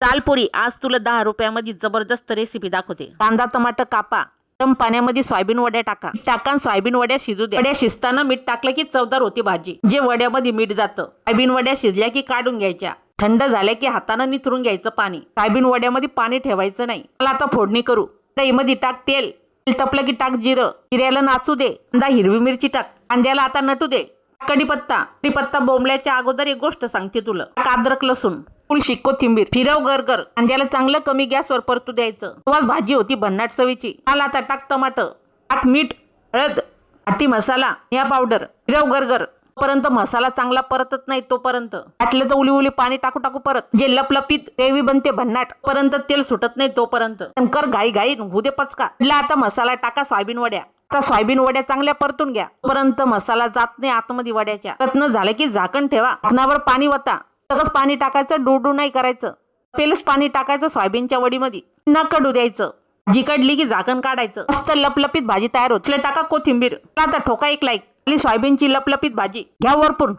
दालपुरी. आज तुला दहा रुपयामध्ये जबरदस्त रेसिपी दाखवते. कांदा टमाटर कापा. गरम पाण्यामध्ये सोयाबीन वड्या टाका. टाका सोयाबीन वड्या शिजू द्या. वड्या शिजताना मीठ टाकलं की चवदार होती भाजी. जे वड्यामध्ये मीठ जातं. सोयाबीन वड्या शिजल्या की काढून घ्यायच्या. थंड झाल्या की हातानं निथरून घ्यायचं पाणी. सोयाबीन वड्यामध्ये पाणी ठेवायचं नाही. मला आता फोडणी करू. मध्ये टाक तेल. तेल तपलं की टाक जिरं. जिऱ्याला नाचू दे. कांदा हिरवी मिरची टाक. कांद्याला आता नटू दे. कढीपत्ता कढीपत्ता बोंबल्याच्या अगोदर एक गोष्ट सांगते तुला. अद्रक लसूण. फुल कोथिंबीर फिरव गरगर कांद्याला चांगलं कमी गॅसवर परतू द्यायचं. तेव्हाच भाजी होती भन्नाट चवीची. मला आता टाक टमाटर टाक मीठ हळद आटी मसाला या पावडर फिरव गरगर पर्यंत मसाला चांगला परतत नाही तोपर्यंत. वाटलं तर उली उली पाणी टाकू टाकू परत. जे लपलपीत ग्रेव्ही बनते भन्नाट पर्यंत तेल सुटत नाही तोपर्यंत. पण कर घाई घाई होऊ दे पचका. म्हटलं आता मसाला टाका सोयाबीन वड्या. आता सोयाबीन वड्या चांगल्या परतून घ्या. पर्यंत मसाला जात नाही आतमध्ये वड्याच्या. रत्न झालं की झाकण ठेवा. झाकणावर पाणी वता. सगळंच पाणी टाकायचं डोडू नाही करायचं. पेलच पाणी टाकायचं सोयाबीनच्या वडीमध्ये. न कडू द्यायचं. जिकडली की झाकण काढायचं. मस्त लपलपीत भाजी तयार होत. टाका कोथिंबीर. आता ठोका एक लाईक आणि सोयाबीनची लपलपीत भाजी. घ्या वरपून.